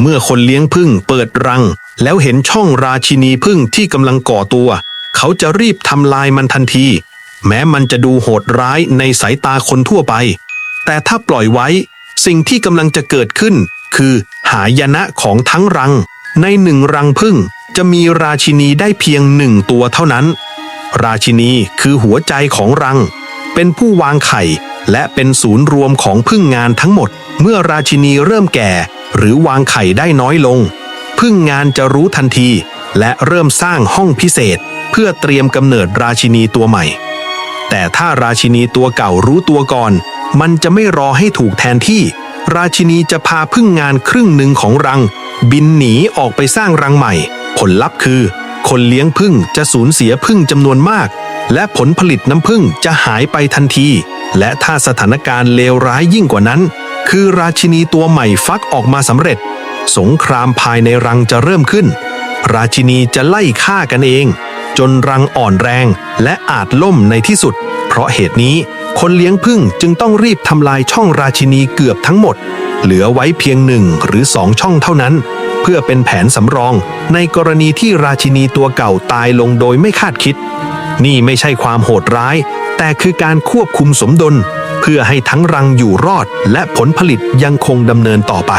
เมื่อคนเลี้ยงผึ้งเปิดรัง แล้วเห็นช่องราชินีผึ้งที่กำลังก่อตัว เขาจะรีบทำลายมันทันที แม้มันจะดูโหดร้ายในสายตาคนทั่วไป แต่ถ้าปล่อยไว้ สิ่งที่กำลังจะเกิดขึ้น คือหายนะของทั้งรัง ในหนึ่งรังผึ้งจะมีราชินีได้เพียงหนึ่งตัวเท่านั้น ราชินีคือหัวใจของรัง เป็นผู้วางไข่และเป็นศูนย์รวมของพึ่งงานทั้งหมด เมื่อราชินีเริ่มแก่ หรือวางไข่ได้น้อยลง พึ่งงานจะรู้ทันที และเริ่มสร้างห้องพิเศษ เพื่อเตรียมกำเนิดราชินีตัวใหม่ แต่ถ้าราชินีตัวเก่ารู้ตัวก่อน มันจะไม่รอให้ถูกแทนที่ ราชินีจะพาพึ่งงานครึ่งหนึ่งของรัง บินหนีออกไปสร้างรังใหม่ ผลลัพธ์คือ คนเลี้ยงพึ่งจะสูญเสียพึ่งจำนวนมาก และผลผลิตน้ำพึ่งจะหายไปทันที และถ้าสถานการณ์เลวร้ายยิ่งกว่านั้น คือราชินีตัวใหม่ฟักออกมาสำเร็จ สงครามภายในรังจะเริ่มขึ้น ราชินีจะไล่ฆ่ากันเอง จนรังอ่อนแรงและอาจล่มในที่สุด เพราะเหตุนี้คนเลี้ยงผึ้งจึงต้องรีบทำลายช่องราชินีเกือบทั้งหมด เหลือไว้เพียงหนึ่งหรือสองช่องเท่านั้น เพื่อเป็นแผนสำรอง ในกรณีที่ราชินีตัวเก่าตายลงโดยไม่คาดคิด นี่ไม่ใช่ความโหดร้าย แต่คือการควบคุมสมดุล เพื่อให้ทั้งรังอยู่รอดและผลผลิตยังคงดำเนินต่อไป